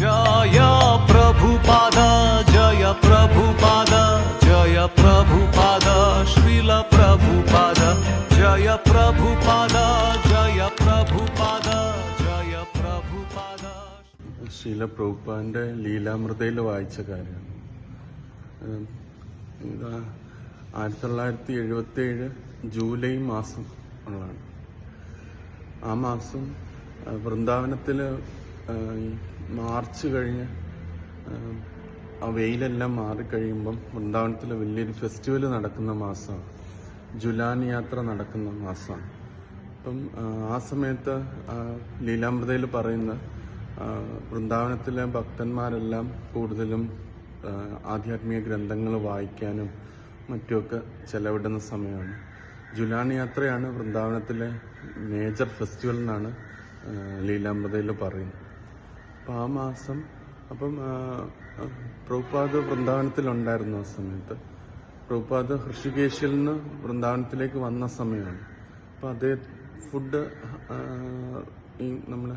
ജയ പ്രഭുപാദ ജയ ജയ ജയ ജയ ജയ ലീലാമൃതയിൽ വായിച്ച കാര്യമാണ് ആയിരത്തി തൊള്ളായിരത്തി എഴുപത്തി ഏഴ് ജൂലൈ മാസം ഉള്ളതാണ്. ആ മാസം വൃന്ദാവനത്തിൽ മാർച്ച് കഴിഞ്ഞ് ആ, വെയിലെല്ലാം മാറിക്കഴിയുമ്പം വൃന്ദാവനത്തിൽ വലിയൊരു ഫെസ്റ്റിവൽ നടക്കുന്ന മാസമാണ്. ജുലാൻ യാത്ര നടക്കുന്ന മാസമാണ്. അപ്പം ആ, സമയത്ത് ലീലാമൃതയിൽ പറയുന്ന വൃന്ദാവനത്തിലെ ഭക്തന്മാരെല്ലാം കൂടുതലും ആധ്യാത്മിക ഗ്രന്ഥങ്ങൾ വായിക്കാനും മറ്റുമൊക്കെ ചെലവിടുന്ന സമയമാണ്. ജുലാൻ യാത്രയാണ് വൃന്ദാവനത്തിലെ മേജർ ഫെസ്റ്റിവൽ എന്നാണ് ലീലാമൃതയിൽ പറയുന്നത്. അപ്പം ആ മാസം അപ്പം പ്രഭുപാദ വൃന്ദാവനത്തിലുണ്ടായിരുന്നു ആ സമയത്ത്. പ്രഭുപാദ് ഹൃഷികേശിൽ നിന്ന് വൃന്ദാവനത്തിലേക്ക് വന്ന സമയമാണ്. അപ്പം അതേ ഫുഡ് ഈ നമ്മൾ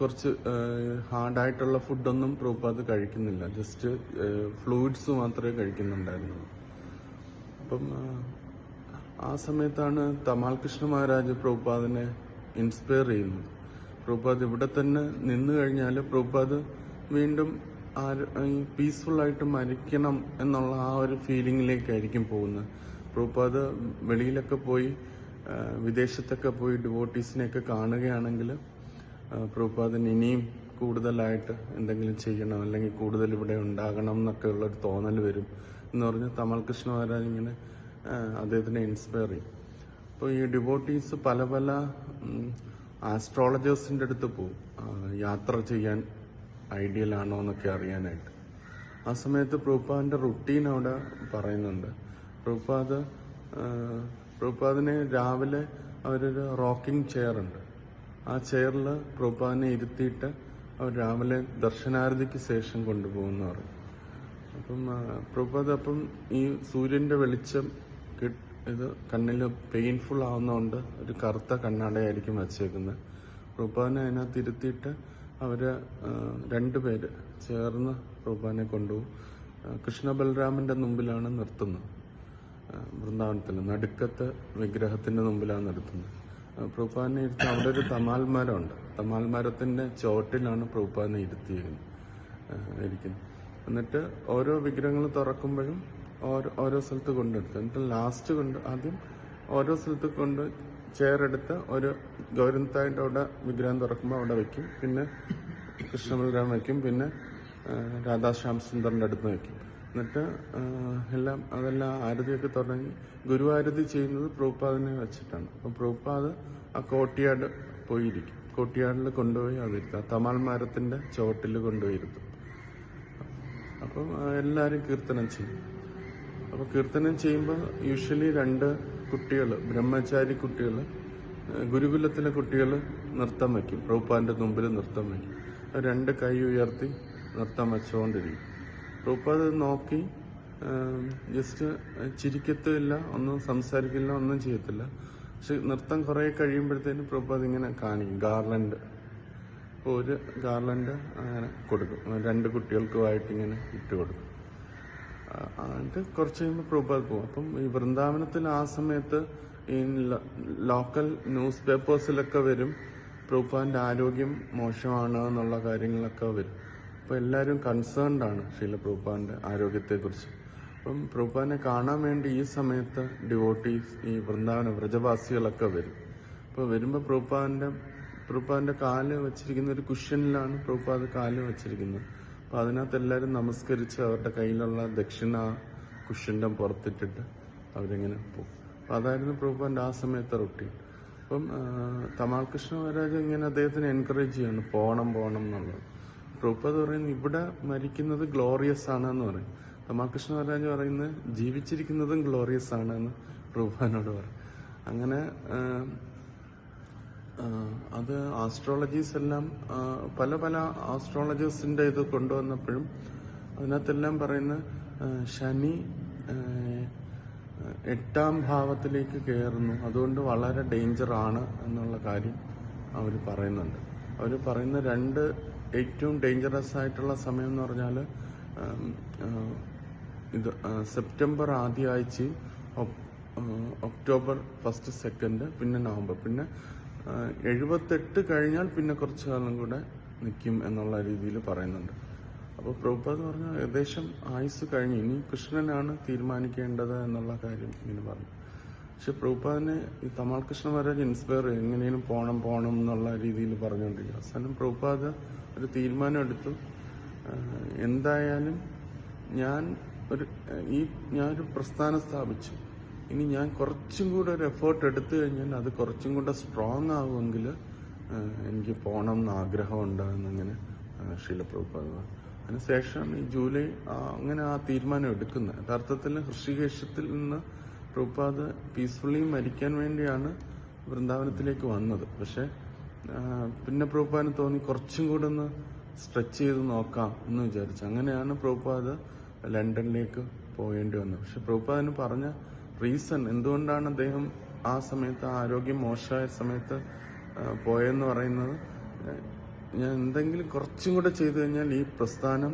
കുറച്ച് ഹാർഡായിട്ടുള്ള ഫുഡൊന്നും പ്രഭുപാദ് കഴിക്കുന്നില്ല. ജസ്റ്റ് ഫ്ലൂയിഡ്സ് മാത്രമേ കഴിക്കുന്നുണ്ടായിരുന്നു. അപ്പം ആ സമയത്താണ് തമാൽ കൃഷ്ണ മഹാരാജ് പ്രഭുപാദിനെ ഇൻസ്പയർ ചെയ്യുന്നത്. പ്രഭുപാദ് ഇവിടെ തന്നെ നിന്നു കഴിഞ്ഞാൽ പ്രഭുപാദ് വീണ്ടും പീസ്ഫുൾ ആയിട്ട് മരിക്കണം എന്നുള്ള ആ ഒരു ഫീലിംഗിലേക്കായിരിക്കും പോകുന്നത്. പ്രഭുപാദ് വെളിയിലൊക്കെ പോയി വിദേശത്തൊക്കെ പോയി ഡിവോട്ടീസിനെയൊക്കെ കാണുകയാണെങ്കിൽ പ്രഭുപാദിന് ഇനിയും കൂടുതലായിട്ട് എന്തെങ്കിലും ചെയ്യണം അല്ലെങ്കിൽ കൂടുതൽ ഇവിടെ ഉണ്ടാകണം എന്നൊക്കെ ഉള്ളൊരു തോന്നൽ വരും എന്ന് പറഞ്ഞ് തമൽ കൃഷ്ണ മഹാരാജ് ഇങ്ങനെ അദ്ദേഹത്തിനെ ഇൻസ്പയർ ചെയ്യും. അപ്പോൾ ഈ ഡിവോട്ടീസ് പല പല ആസ്ട്രോളജേഴ്സിന്റെ അടുത്ത് പോവും. യാത്ര ചെയ്യാൻ ഐഡിയൽ ആണോ എന്നൊക്കെ അറിയാനായിട്ട്. ആ സമയത്ത് പ്രൂപ്പാദിന്റെ റുട്ടീൻ അവിടെ പറയുന്നുണ്ട്. പ്രൂപ്പാദ് പ്രൂപ്പാദിന് രാവിലെ അവരൊരു റോക്കിംഗ് ചെയർ ഉണ്ട്. ആ ചെയറിൽ പ്രൂപ്പാദിനെ ഇരുത്തിയിട്ട് അവർ രാവിലെ ദർശനാരതിക്ക് ശേഷം കൊണ്ടുപോകുന്ന പറയും അപ്പം പ്രൂപ്പാദ് അപ്പം ഈ സൂര്യന്റെ വെളിച്ചം ഇത് കണ്ണിൽ പെയിൻഫുൾ ആവുന്നതുകൊണ്ട് ഒരു കറുത്ത കണ്ണാടയായിരിക്കും വച്ചേക്കുന്നത്. പ്രഭുപാദിനെ അതിനകത്ത് ഇരുത്തിയിട്ട് അവർ ആ, രണ്ടുപേര് ചേർന്ന് പ്രഭുപാദിനെ കൊണ്ടുപോകും. കൃഷ്ണ ബലരാമന്റെ മുമ്പിലാണ് നിർത്തുന്നത്. വൃന്ദാവനത്തിൽ നടുക്കത്തെ വിഗ്രഹത്തിന്റെ മുമ്പിലാണ് നിർത്തുന്നത്. പ്രൂപ്പാനെ ഇരുത്തി അവിടെ ഒരു തമാൽ മരമുണ്ട്. തമാൽ ചോട്ടിലാണ് പ്രൂപ്പാനെ ഇരുത്തിയിരിക്കുന്നത്. ഇരിക്കുന്നത്. എന്നിട്ട് ഓരോ വിഗ്രഹങ്ങൾ തുറക്കുമ്പോഴും ഓരോ സ്ഥലത്ത് കൊണ്ടെടുത്ത്. എന്നിട്ട് ലാസ്റ്റ് കൊണ്ട് ആദ്യം ഓരോ സ്ഥലത്ത് കൊണ്ട് ചെയർ ഒരു ഗൗരവത്തായിട്ട് അവിടെ വിഗ്രഹം തുറക്കുമ്പോൾ അവിടെ വെക്കും. പിന്നെ കൃഷ്ണബലരാം വെക്കും. പിന്നെ രാധാശ്യാം അടുത്ത് വെക്കും. എന്നിട്ട് എല്ലാം അതെല്ലാം ആരതിയൊക്കെ തുടങ്ങി ഗുരുവാരതി ചെയ്യുന്നത് പ്രഭുപാദിനെ വെച്ചിട്ടാണ്. അപ്പോൾ പ്രഭുപാദ് ആ കോട്ടിയാട് പോയിരിക്കും. കോട്ടിയാടിൽ കൊണ്ടുപോയി അതിരുത്തും ആ തമാൽ മരത്തിന്റെ ചോട്ടിൽ കൊണ്ടുപോയി അപ്പം എല്ലാവരും കീർത്തനം ചെയ്യും. അപ്പോൾ കീർത്തനം ചെയ്യുമ്പോൾ യൂഷ്വലി രണ്ട് കുട്ടികൾ ബ്രഹ്മചാരി കുട്ടികൾ ഗുരുകുലത്തിലെ കുട്ടികൾ നൃത്തം വയ്ക്കും. പ്രൂപ്പാന്റെ മുമ്പിൽ നൃത്തം വയ്ക്കും. രണ്ട് കൈ ഉയർത്തി നൃത്തം വെച്ചുകൊണ്ടിരിക്കും. പ്രഭുപ്പാത് നോക്കി ജസ്റ്റ് ചിരിക്കത്തുമില്ല ഒന്നും സംസാരിക്കില്ല ഒന്നും ചെയ്യത്തില്ല. പക്ഷെ നൃത്തം കുറേ കഴിയുമ്പോഴത്തേനും പ്രഭുപ്പാത് ഇങ്ങനെ കാണിക്കും. ഗാർലൻഡ്. ഒരു ഗാർലൻഡ് അങ്ങനെ കൊടുക്കും. രണ്ട് കുട്ടികൾക്കുമായിട്ട് ഇങ്ങനെ ഇട്ട് കൊടുക്കും. എന്നിട്ട് കുറച്ച് കഴിയുമ്പോൾ പ്രഭുപാത് പോകും. അപ്പം ഈ വൃന്ദാവനത്തിൽ ആ സമയത്ത് ഈ ലോക്കൽ ന്യൂസ് പേപ്പേഴ്സിലൊക്കെ വരും. പ്രഭുപാദിന്റെ ആരോഗ്യം മോശമാണ് എന്നുള്ള കാര്യങ്ങളൊക്കെ വരും. അപ്പോൾ എല്ലാവരും കൺസേൺഡ് ആണ് ശീല പ്രഭുപാദിന്റെ ആരോഗ്യത്തെക്കുറിച്ച്. അപ്പം പ്രഭുപാദിനെ കാണാൻ വേണ്ടി ഈ സമയത്ത് ഡിവോട്ടീസ് ഈ വൃന്ദാവന വ്രജവാസികളൊക്കെ വരും. അപ്പോൾ വരുമ്പോൾ പ്രഭുപാദിന്റെ പ്രഭുപാദിന്റെ കാൽ വെച്ചിരിക്കുന്ന ഒരു കുഷ്യനിലാണ് പ്രഭുപാദ് കാൽ വെച്ചിരിക്കുന്നത്. അപ്പൊ അതിനകത്ത് എല്ലാവരും നമസ്കരിച്ച് അവരുടെ കയ്യിലുള്ള ദക്ഷിണ കുഷ്യന്റെ പുറത്തിട്ടിട്ട് അവരിങ്ങനെ പോകും. അപ്പൊ അതായിരുന്നു പ്രഭുപാദിന്റെ ആ സമയത്തെ റൊട്ടീൻ അപ്പം തമാൽ കൃഷ്ണ മഹാരാജ് ഇങ്ങനെ അദ്ദേഹത്തിന് എൻകറേജ് ചെയ്യാണ് പോകണം പോകണം എന്നുള്ളത്. പ്രഭുപാദ് പറയുന്നത് ഇവിടെ മരിക്കുന്നത് ഗ്ലോറിയസ് ആണ് എന്ന് പറയും. തമാൽ കൃഷ്ണ മഹാരാജ് പറയുന്നത് ജീവിച്ചിരിക്കുന്നതും ഗ്ലോറിയസ് ആണ് എന്ന് പ്രഭുപാദിനോട് പറയും. അങ്ങനെ അത് ആസ്ട്രോളജീസ് എല്ലാം പല പല ആസ്ട്രോളജീസിന്റെ ഇത് കൊണ്ടുവന്നപ്പോഴും അതിനകത്തെല്ലാം പറയുന്ന ശനി എട്ടാം ഭാവത്തിലേക്ക് കയറുന്നു. അതുകൊണ്ട് വളരെ ഡേഞ്ചർ ആണ് എന്നുള്ള കാര്യം അവർ പറയുന്നുണ്ട്. അവർ പറയുന്ന രണ്ട് ഏറ്റവും ഡേഞ്ചറസ് ആയിട്ടുള്ള സമയം എന്ന് പറഞ്ഞാൽ ഇത് സെപ്റ്റംബർ ആദ്യ ആഴ്ചയും ഒക്ടോബർ ഫസ്റ്റ് സെക്കൻഡ് പിന്നെ നവംബർ. പിന്നെ എഴുപത്തെട്ട് കഴിഞ്ഞാൽ പിന്നെ കുറച്ചു കാലം കൂടെ നിൽക്കും എന്നുള്ള രീതിയിൽ പറയുന്നുണ്ട്. അപ്പോൾ പ്രഭുപാദ് പറഞ്ഞ ഏകദേശം ആയുസ് കഴിഞ്ഞു ഇനി കൃഷ്ണനാണ് തീരുമാനിക്കേണ്ടത് എന്നുള്ള കാര്യം ഇങ്ങനെ പറഞ്ഞു. പക്ഷെ പ്രഭുപാദിനെ ഈ തമാൾ കൃഷ്ണ മഹാരാജ് ഇൻസ്പയർ എങ്ങനെയും പോണം പോണം എന്നുള്ള രീതിയിൽ പറഞ്ഞുകൊണ്ടിരിക്കുക അവസാനം പ്രഭുപാദ് ഒരു തീരുമാനം എടുത്തു. എന്തായാലും ഞാൻ ഒരു ഈ ഞാനൊരു പ്രസ്ഥാനം സ്ഥാപിച്ചു. ഇനി ഞാൻ കുറച്ചും കൂടെ ഒരു എഫേർട്ട് എടുത്തു കഴിഞ്ഞാൽ അത് കുറച്ചും കൂടെ സ്ട്രോങ് ആകുമെങ്കിൽ എനിക്ക് പോകണം എന്ന് ആഗ്രഹമുണ്ട് എന്നിങ്ങനെ ശീലപ്രഭുപാദ് അതിനുശേഷം ഈ ജൂലൈ അങ്ങനെ ആ തീരുമാനം എടുക്കുന്നത്. യഥാർത്ഥത്തിൽ ഹൃഷികേശത്തിൽ നിന്ന് പ്രഭുപാദ് പീസ്ഫുള്ളി മരിക്കാൻ വേണ്ടിയാണ് വൃന്ദാവനത്തിലേക്ക് വന്നത്. പക്ഷെ പിന്നെ പ്രഭുപാദിന് തോന്നി കുറച്ചും കൂടെ ഒന്ന് സ്ട്രെച്ച് ചെയ്ത് നോക്കാം എന്ന് വിചാരിച്ചു. അങ്ങനെയാണ് പ്രഭുപാദ് ലണ്ടനിലേക്ക് പോകേണ്ടി വന്നത്. പക്ഷെ പ്രഭുപാദിന് പറഞ്ഞ റീസൺ എന്തുകൊണ്ടാണ് അദ്ദേഹം ആ സമയത്ത് ആരോഗ്യം മോശമായ സമയത്ത് പോയെന്ന് പറയുന്നത്? ഞാൻ എന്തെങ്കിലും കുറച്ചും കൂടെ ചെയ്തു കഴിഞ്ഞാൽ ഈ പ്രസ്ഥാനം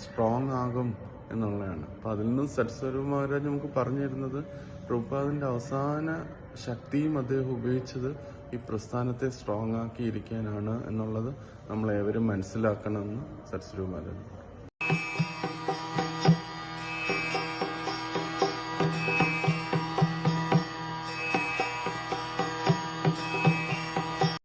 സ്ട്രോങ് ആകും എന്നുള്ളതാണ്. അപ്പൊ അതിൽ നിന്നും സത്സ്വരൂപ മഹാരാജ് നമുക്ക് പറഞ്ഞു തരുന്നത് പ്രഭുപാദിന്റെ അവസാന ശക്തിയും അദ്ദേഹം ഉപയോഗിച്ചത് ഈ പ്രസ്ഥാനത്തെ സ്ട്രോങ് ആക്കിയിരിക്കാനാണ് എന്നുള്ളത് നമ്മൾ ഏവരും മനസ്സിലാക്കണമെന്ന് സത്സ്വരൂപ മഹാരാജ്